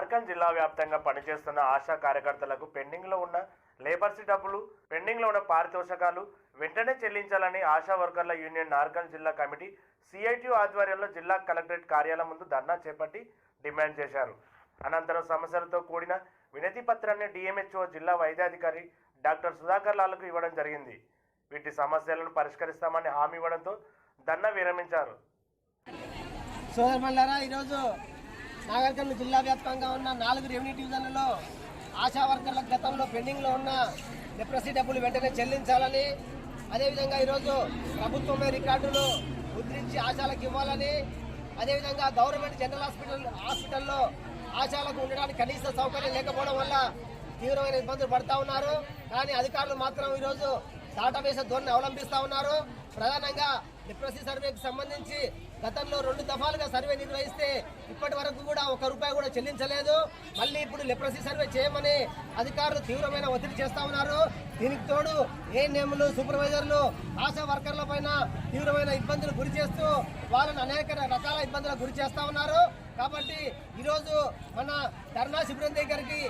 జార్ఖండ్ జిల్లా వ్యాప్తంగా పనిచేస్తున్న ఆశా కార్యకర్తలకు పెండింగ్లో ఉన్న లేబర్స్ డబ్బులు పెండింగ్లో ఉన్న పారితోషకాలు వెంటనే చెల్లించాలని ఆశా వర్కర్ల యూనియన్ నార్కల్ జిల్లా కమిటీ సిఐటియు ఆధ్వర్యంలో జిల్లా కలెక్టరేట్ కార్యాలయం ముందు ధర్నా చేపట్టి డిమాండ్ చేశారు. అనంతరం సమస్యలతో కూడిన వినతి పత్రాన్ని డిఎంహెచ్ఓ జిల్లా వైద్యాధికారి డాక్టర్ సుధాకర్ లాల్కు ఇవ్వడం జరిగింది. వీటి సమస్యలను పరిష్కరిస్తామని హామీ ఇవ్వడంతో ధర్నా విరమించారు. సోదరులారా ఈరోజు నాగరికల్ జిల్లా వ్యాప్తంగా ఉన్న నాలుగు రెవెన్యూ డివిజన్లలో ఆశా వర్కర్ల గతంలో పెండింగ్లో ఉన్న లెప్రసీ డబ్బులు వెంటనే చెల్లించాలని అదేవిధంగా ఈరోజు ప్రభుత్వమే రికార్డులు ముద్రించి ఆశాలకు ఇవ్వాలని అదేవిధంగా గవర్నమెంట్ జనరల్ హాస్పిటల్ హాస్పిటల్లో ఆశాలకు ఉండడానికి కనీస సౌకర్యం లేకపోవడం వల్ల తీవ్రమైన ఇబ్బందులు పడతా ఉన్నారు. కానీ అధికారులు మాత్రం ఈరోజు దాటవేసే ధోరణి అవలంబిస్తా ఉన్నారు. ప్రధానంగా లిప్రసీ సర్వేకి సంబంధించి గతంలో రెండు దఫాలుగా సర్వే నిర్వహిస్తే ఇప్పటి వరకు కూడా ఒక రూపాయి కూడా చెల్లించలేదు. మళ్ళీ ఇప్పుడు లెప్రసీ సర్వే చేయమని అధికారులు తీవ్రమైన ఒత్తిడి చేస్తా ఉన్నారు. దీనికి తోడు ఏ సూపర్వైజర్లు ఆశా వర్కర్ల పైన తీవ్రమైన ఇబ్బందులు గురి చేస్తూ వాళ్ళని అనేక రకాల ఇబ్బందులకు గురి చేస్తా ఉన్నారు. కాబట్టి ఈరోజు మన ధర్నా శిబిరం దగ్గరికి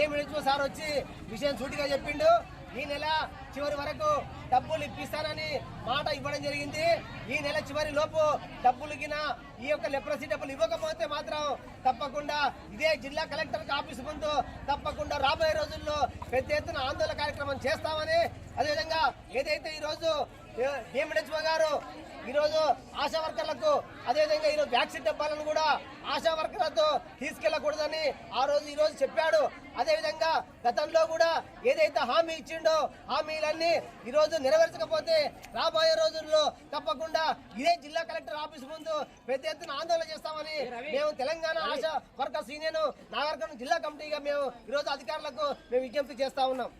ఏమి సార్ వచ్చి విషయం సూటిగా చెప్పిండు. ఈ నెల చివరి వరకు డబ్బులు ఇప్పిస్తానని మాట ఇవ్వడం జరిగింది. ఈ నెల చివరి లోపు డబ్బులు గిన ఈ యొక్క లెప్రసీ డబ్బులు ఇవ్వకపోతే మాత్రం తప్పకుండా ఇదే జిల్లా కలెక్టర్ ఆఫీస్ ముందు తప్పకుండా రాబోయే రోజుల్లో పెద్ద ఎత్తున ఆందోళన కార్యక్రమం చేస్తామని అదేవిధంగా ఏదైతే ఈ రోజు గారు ఈరోజు ఆశా వర్కర్లకు అదేవిధంగా ఈరోజు వ్యాక్సిన్ డబ్బాలను కూడా ఆశా వర్కర్లతో తీసుకెళ్ళకూడదని ఆ రోజు ఈ రోజు చెప్పాడు. అదేవిధంగా గతంలో కూడా ఏదైతే హామీ ఇచ్చిండో హామీలన్నీ ఈ రోజు నెరవేర్చకపోతే రాబోయే రోజుల్లో తప్పకుండా ఇదే జిల్లా కలెక్టర్ ఆఫీస్ ముందు పెద్ద ఎత్తున ఆందోళన చేస్తామని మేము తెలంగాణ ఆశా వర్కర్స్ యూనియన్ నాగరికం జిల్లా కమిటీగా మేము ఈరోజు అధికారులకు మేము విజ్ఞప్తి చేస్తా ఉన్నాం.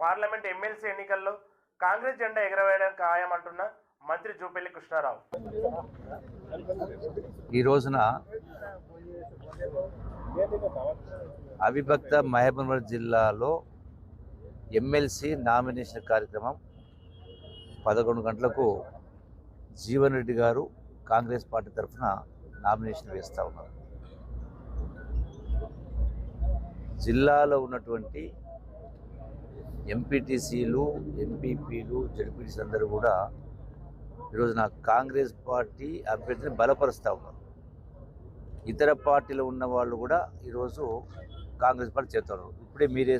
పార్లమెంట్ ఎమ్మెల్సీ ఎన్నికల్లో కాంగ్రెస్ జెండా ఎగరవేయడం ఖాయమంటున్న మంత్రి జూపల్లి కృష్ణారావు. ఈ రోజున అవిభక్త మహబూబ్నగర్ జిల్లాలో ఎమ్మెల్సీ నామినేషన్ కార్యక్రమం పదకొండు గంటలకు జీవన్ రెడ్డి గారు కాంగ్రెస్ పార్టీ తరఫున నామినేషన్ వేస్తూ ఉన్నారు. జిల్లాలో ఉన్నటువంటి ఎంపీటీసీలు ఎంపీపీలు జడ్పీటీసీ అందరూ కూడా ఈరోజు నా కాంగ్రెస్ పార్టీ అభ్యర్థిని బలపరుస్తూ ఉన్నారు. ఇతర పార్టీలో ఉన్న వాళ్ళు కూడా ఈరోజు కాంగ్రెస్ పార్టీ చేస్తున్నారు ఇప్పుడే మీరే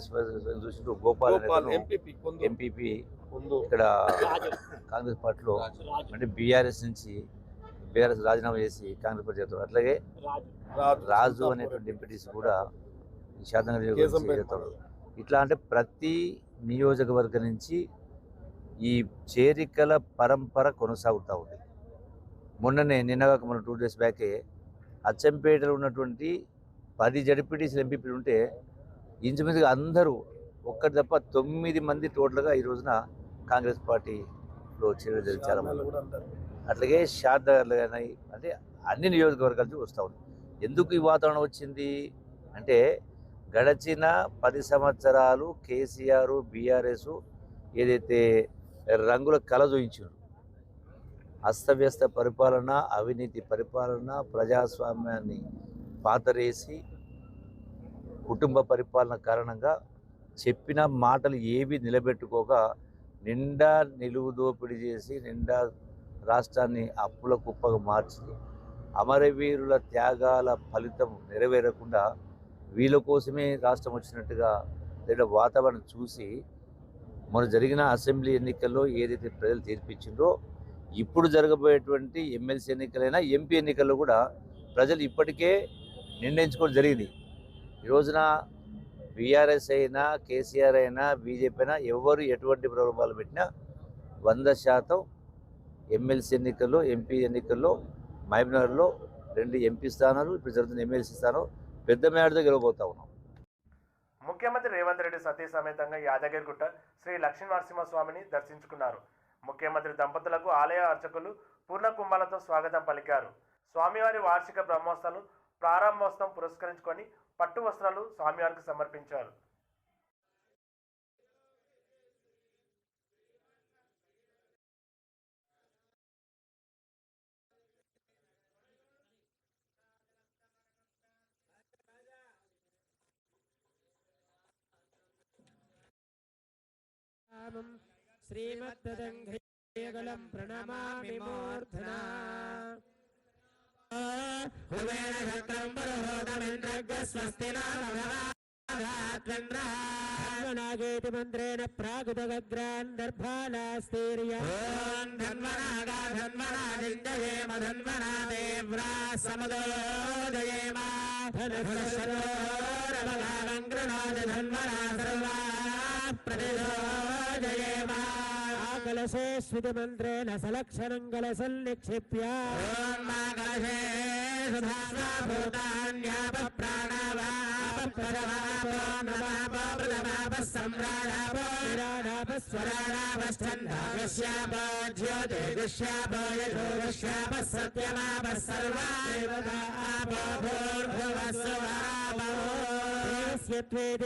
చూసిన గోపాల్ ఎంపీపీ ఇక్కడ కాంగ్రెస్ పార్టీలో అంటే బీఆర్ఎస్ నుంచి బీఆర్ఎస్ రాజీనామా చేసి కాంగ్రెస్ పార్టీ చేస్తారు అట్లాగే రాజు. అనేటువంటి ఎంపీటీసీ కూడా ఈ శాతంగా చేస్తారు ఇట్లా అంటే ప్రతి నియోజకవర్గం నుంచి ఈ చేరికల పరంపర కొనసాగుతూ ఉంది. మొన్ననే నిన్నగాక మన టూ డేస్ బ్యాకే అచ్చంపేటలో ఉన్నటువంటి పది జడిపిటీసీలు ఎంపీపీలు ఉంటే ఇంచుమించుగా అందరూ ఒక్కటి తప్ప తొమ్మిది మంది టోటల్గా ఈ రోజున కాంగ్రెస్ పార్టీలో చేరడం జరిగింది చాలా అట్లాగే శారదాలు కానీ అంటే అన్ని నియోజకవర్గాల నుంచి వస్తూ ఉంది. ఎందుకు ఈ వాతావరణం వచ్చింది? అంటే గడచిన పది సంవత్సరాలు కేసీఆర్ బీఆర్ఎస్ ఏదైతే రంగుల కళ చూయించారు అస్తవ్యస్త పరిపాలన అవినీతి పరిపాలన ప్రజాస్వామ్యాన్ని పాతరేసి కుటుంబ పరిపాలన కారణంగా చెప్పిన మాటలు ఏవి నిలబెట్టుకోక నిండా నిలువు దోపిడీ చేసి నిండా రాష్ట్రాన్ని అప్పుల కుప్పగా మార్చింది అమరవీరుల త్యాగాల ఫలితం నెరవేరకుండా వీళ్ళ కోసమే రాష్ట్రం వచ్చినట్టుగా లేదా వాతావరణం చూసి మొన్న జరిగిన అసెంబ్లీ ఎన్నికల్లో ఏదైతే ప్రజలు తీర్పిచ్చిందో ఇప్పుడు జరగబోయేటువంటి ఎమ్మెల్సీ ఎన్నికలైనా ఎంపీ ఎన్నికల్లో కూడా ప్రజలు ఇప్పటికే నిర్ణయించుకోవడం జరిగింది. ఈ రోజున బీఆర్ఎస్ అయినా కేసీఆర్ అయినా బీజేపీ అయినా ఎవరు ఎటువంటి ప్రలోభాలు పెట్టినా వంద శాతం ఎమ్మెల్సీ ఎన్నికల్లో ఎంపీ ఎన్నికల్లో మహబూబ్నగర్లో రెండు ఎంపీ స్థానాలు ఇప్పుడు జరుగుతున్న ఎమ్మెల్సీ స్థానం పెద్ద మేడతో గెలవబోతా ఉన్నాం. ముఖ్యమంత్రి రేవంత్ రెడ్డి సతీ సమేతంగా యాదగిరిగుట్ట శ్రీ లక్ష్మీనరసింహస్వామిని దర్శించుకున్నారు. ముఖ్యమంత్రి దంపతులకు ఆలయ అర్చకులు పూర్ణ కుంభాలతో స్వాగతం పలికారు. స్వామివారి వార్షిక బ్రహ్మోత్సవం ప్రారంభోత్సవం పురస్కరించుకొని పట్టు వస్త్రాలు స్వామివారికి సమర్పించారు. श्रीरामम् श्रीमद्दङ्घयगलम् प्रणमामि मूर्धना उमेन भक्तम् पुरोहोतमिन्द्रग्रस्वस्ति धन्वना देव्रा समदोदयेमा धनः கலசேஸ்விதமன்றே நசலக்ஷணங்கள சல்லிக்ஷிப்யா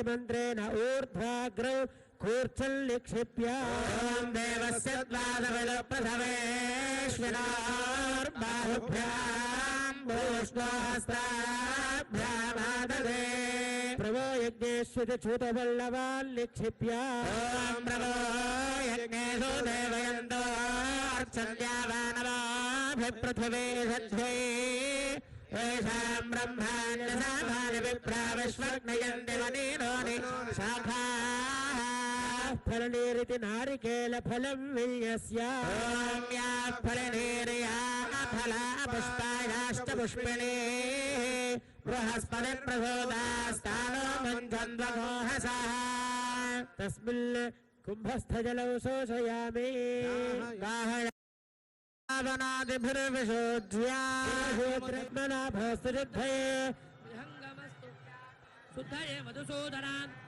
மந்திரேன ஊர்த்வாக்ரௌ కూర్చల్లిక్షిప్య. దేవస్య ద్వాదవల ప్రథమేశ్వరార్బాహుభ్యాం భూష్ణాస్త్రాభ్యామాదదే ప్రభో యజ్ఞేశ్వరి చూతవల్లవాల్లిక్షిప్య ప్రభో యజ్ఞేషు దేవయంతో అర్చన్యావానవాభిపృథివే సధ్వై ఏషాం బ్రహ్మాణ్య సామాని విప్రా విశ్వగ్నయంతి వనీనోని శాఖా. फलनीरिति नारिकेलफलं विन्यस्य ॐ या फलनीर्या फला पुष्पायाश्च पुष्पिणी बृहस्पति प्रसोदास्तानो मन्थन्द्वमोहसः तस्मिन् कुम्भस्थजलौ शोषयामि विहङ्गमस्तु शुद्धये मधुसूदनान्।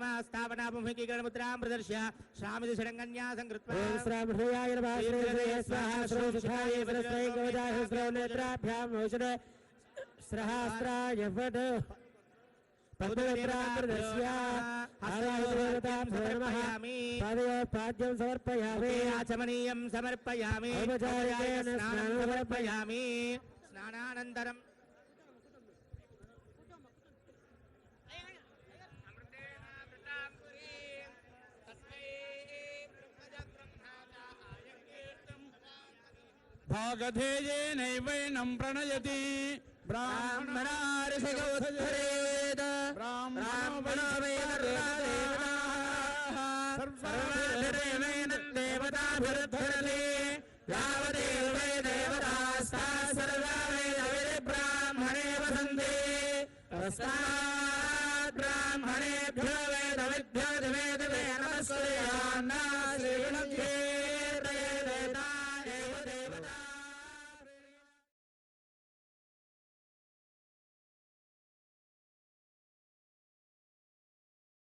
स्थापना मुखीकरणमुद्रां प्रदर्श्य श्रामिति षडङ्गन्यासं कृत्वा ॐ श्रामहृयाय नमः श्रीहृदये स्वाहा श्रोसुखाय वरस्त्रै कवचाय हस्रौ नेत्राभ्यां औषध स्रहास्त्राय फट पद्मविप्रामृतस्य आराधनतां नमः पादयोपाद्यं समर्पयामि आचमनीयं समर्पयामि औपचारिकेण स्नानं स्नानं समर्पयामि स्नानानन्तरं भागधेयेनैवैनं प्रणयति। ब्राह्मणार्षगोद्धरेद ब्राह्मणो वै सर्वदेवेन देवताभिरुद्धरति यावदेव वै देवतास्ता सर्वा वै ब्राह्मणे वसन्ति तस्मात्